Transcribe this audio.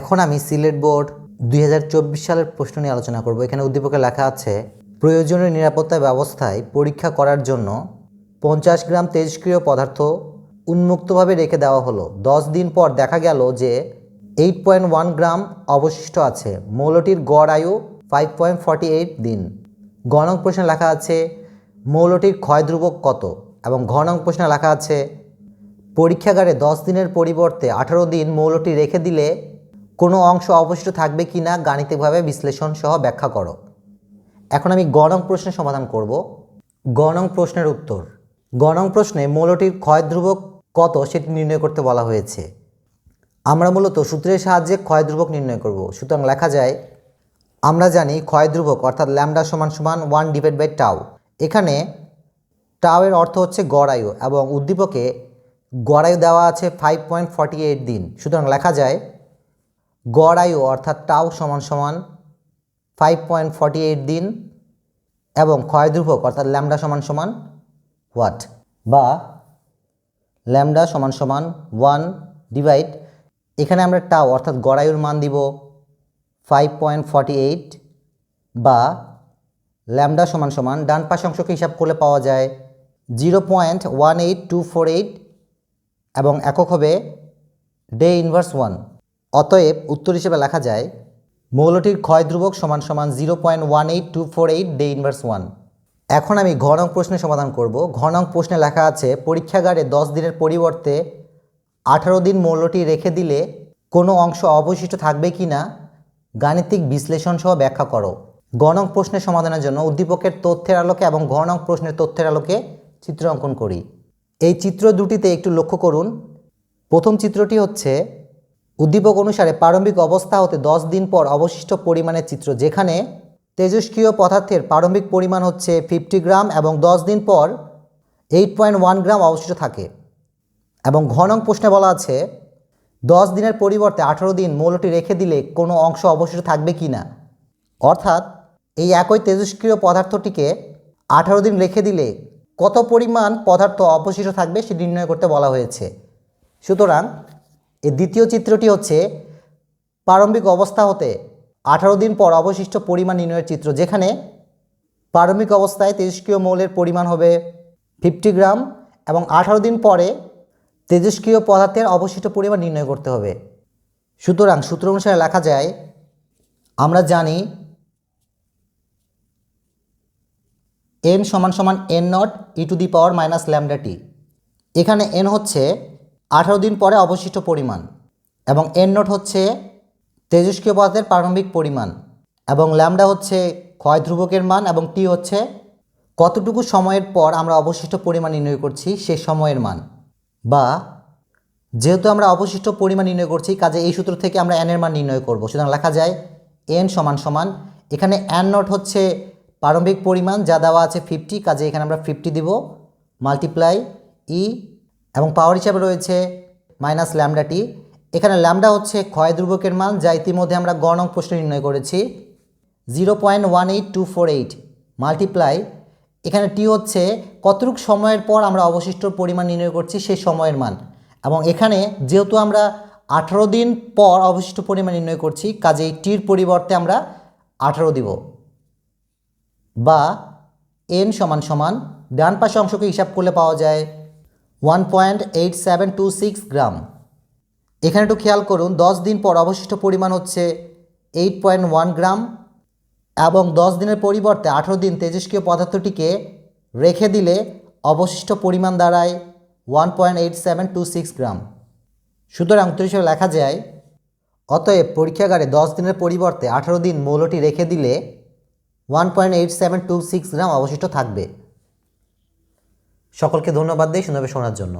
এখন আমি সিলেট বোর্ড দুই হাজার চব্বিশ সালের প্রশ্ন নিয়ে আলোচনা করব। এখানে উদ্দীপকে লেখা আছে, প্রয়োজনীয় নিরাপত্তা ব্যবস্থায় পরীক্ষা করার জন্য পঞ্চাশ গ্রাম তেজস্ক্রিয় পদার্থ উন্মুক্তভাবে রেখে দেওয়া হলো। দশ দিন পর দেখা গেল যে এইট পয়েন্ট ওয়ান গ্রাম অবশিষ্ট আছে। মৌলটির গড় আয়ু ফাইভ পয়েন্ট ফর্টি এইট দিন। গণক প্রশ্নে লেখা আছে, মৌলটির ক্ষয় ধ্রুবক কত? এবং ঘনক প্রশ্নে লেখা আছে, পরীক্ষাগারে দশ দিনের পরিবর্তে আঠারো দিন মৌলটি রেখে দিলে কোনো অংশ অবশিষ্ট থাকবে কি না গাণিতিকভাবে বিশ্লেষণ সহ ব্যাখ্যা করো। এখন আমি গণং প্রশ্নের সমাধান করব। গণং প্রশ্নের উত্তর। গণং প্রশ্নে মৌলটির ক্ষয় ধ্রুবক কত সেটি নির্ণয় করতে বলা হয়েছে। আমরা মূলত সূত্রের সাহায্যে ক্ষয় ধ্রুবক নির্ণয় করব। সুতরাং লেখা যায়, আমরা জানি ক্ষয় ধ্রুবক অর্থাৎ ল্যামডা সমান সমান ওয়ান ডিভাইড বাই টাও এখানে টাওয়ের অর্থ হচ্ছে গড়ায়ু এবং উদ্দীপকে গড়ায়ু দেওয়া আছে ফাইভ পয়েন্ট ফর্টি এইট দিন। সুতরাং লেখা যায় গড় আয়ু অর্থাৎ টাও সমান সমান ফাইভ পয়েন্ট ফর্টি এইট দিন এবং ক্ষয় ধ্রুবক অর্থাৎ ল্যামডা সমান সমান হোয়াট বা ল্যামডা সমান সমান ওয়ান ডিভাইড এখানে আমরা টাও অর্থাৎ গড়ায়ুর মান দিব ফাইভ পয়েন্ট ফর্টি এইট বা ল্যামডা সমান সমান ডান পাশ অংশকে হিসাব করলে পাওয়া যায় zero point one eight two four eight এবং একক হবে ডে ইনভার্স ওয়ান অতএব উত্তর হিসেবে লেখা যায়, মৌলটির ক্ষয় ধ্রুবক সমান সমান zero point one eight two four eight day inverse one এখন আমি ঘনক প্রশ্নের সমাধান করব। ঘনক প্রশ্নে লেখা আছে, পরীক্ষাগারে দশ দিনের পরিবর্তে আঠারো দিন মৌলটি রেখে দিলে কোনো অংশ অবশিষ্ট থাকবে কি না, গাণিতিক বিশ্লেষণ সহ ব্যাখ্যা করো। গণক প্রশ্নের সমাধানের জন্য উদ্দীপকের তথ্যের আলোকে এবং ঘনক প্রশ্নের তথ্যের আলোকে চিত্র অঙ্কন করি। এই চিত্র দুটিতে একটু লক্ষ্য করুন। প্রথম চিত্রটি হচ্ছে উদ্দীপক অনুসারে প্রারম্ভিক অবস্থা হতে দশ দিন পর অবশিষ্ট পরিমাণের চিত্র, যেখানে তেজস্ক্রিয় পদার্থের প্রারম্ভিক পরিমাণ হচ্ছে ফিফটি গ্রাম এবং দশ দিন পর এইট পয়েন্ট ওয়ান গ্রাম অবশিষ্ট থাকে। এবং ঘনক প্রশ্নে বলা আছে, দশ দিনের পরিবর্তে আঠারো দিন মৌলটি রেখে দিলে কোনো অংশ অবশিষ্ট থাকবে কি না? অর্থাৎ, এই একই তেজস্ক্রিয় পদার্থটিকে আঠারো দিন রেখে দিলে কত পরিমাণ পদার্থ অবশিষ্ট থাকবে সে নির্ণয় করতে বলা হয়েছে। সুতরাং এই দ্বিতীয় চিত্রটি হচ্ছে প্রারম্ভিক অবস্থা হতে আঠারো দিন পর অবশিষ্ট পরিমাণ নির্ণয়ের চিত্র, যেখানে প্রারম্ভিক অবস্থায় তেজস্ক্রিয় মৌলের পরিমাণ হবে ফিফটি গ্রাম এবং আঠারো দিন পরে তেজস্ক্রিয় পদার্থের অবশিষ্ট পরিমাণ নির্ণয় করতে হবে। সুতরাং সূত্র অনুসারে লেখা যায়, আমরা জানি এন সমান সমান N nought e to the power minus lambda t এখানে এন হচ্ছে আঠারো দিন পরে অবশিষ্ট পরিমাণ এবং এন নট হচ্ছে তেজস্ক্রিয় পদার্থের প্রারম্ভিক পরিমাণ এবং ল্যামডা হচ্ছে ক্ষয় ধ্রুবকের মান এবং টি হচ্ছে কতটুকু সময়ের পর আমরা অবশিষ্ট পরিমাণ নির্ণয় করছি সে সময়ের মান। বা যেহেতু আমরা অবশিষ্ট পরিমাণ নির্ণয় করছি, কাজে এই সূত্র থেকে আমরা এনের মান নির্ণয় করব। সুতরাং লেখা যায় এন সমান সমান, এখানে এন নট হচ্ছে প্রারম্ভিক পরিমাণ যা দেওয়া আছে ফিফটি কাজে এখানে আমরা ফিফটি দিব মাল্টিপ্লাই ই এবং পাওয়ার হিসাবে রয়েছে মাইনাস ল্যামডাটি এখানে ল্যামডা হচ্ছে ক্ষয় ধ্রুবকের মান, যা ইতিমধ্যে আমরা গণক প্রশ্ন নির্ণয় করেছি। Zero point one eight two four eight multiply এখানে টি হচ্ছে কতটুক সময়ের পর আমরা অবশিষ্ট পরিমাণ নির্ণয় করছি সেই সময়ের মান। এবং এখানে যেহেতু আমরা আঠারো দিন পর অবশিষ্ট পরিমাণ নির্ণয় করছি, কাজেই টির পরিবর্তে আমরা আঠারো দিব। বা এন সমান সমান, ডান পাশে অংশকে হিসাব করলে পাওয়া যায় one point eight seven two six gram. এখানে একটু খেয়াল করুন, দশ দিন পর অবশিষ্ট পরিমাণ হচ্ছে এইট পয়েন্ট ওয়ান গ্রাম এবং দশ দিনের পরিবর্তে আঠেরো দিন তেজস্ক্রিয় পদার্থটিকে রেখে দিলে অবশিষ্ট পরিমাণ দাঁড়ায় one point eight seven two six gram. সুতরাং উত্তর হিসেবে লেখা যায়, অতএব পরীক্ষাগারে দশ দিনের পরিবর্তে আঠারো দিন মৌলটি রেখে দিলে one point eight seven two six gram অবশিষ্ট থাকবে। সকলকে ধন্যবাদ দিই সুন্দরভাবে শোনার জন্য।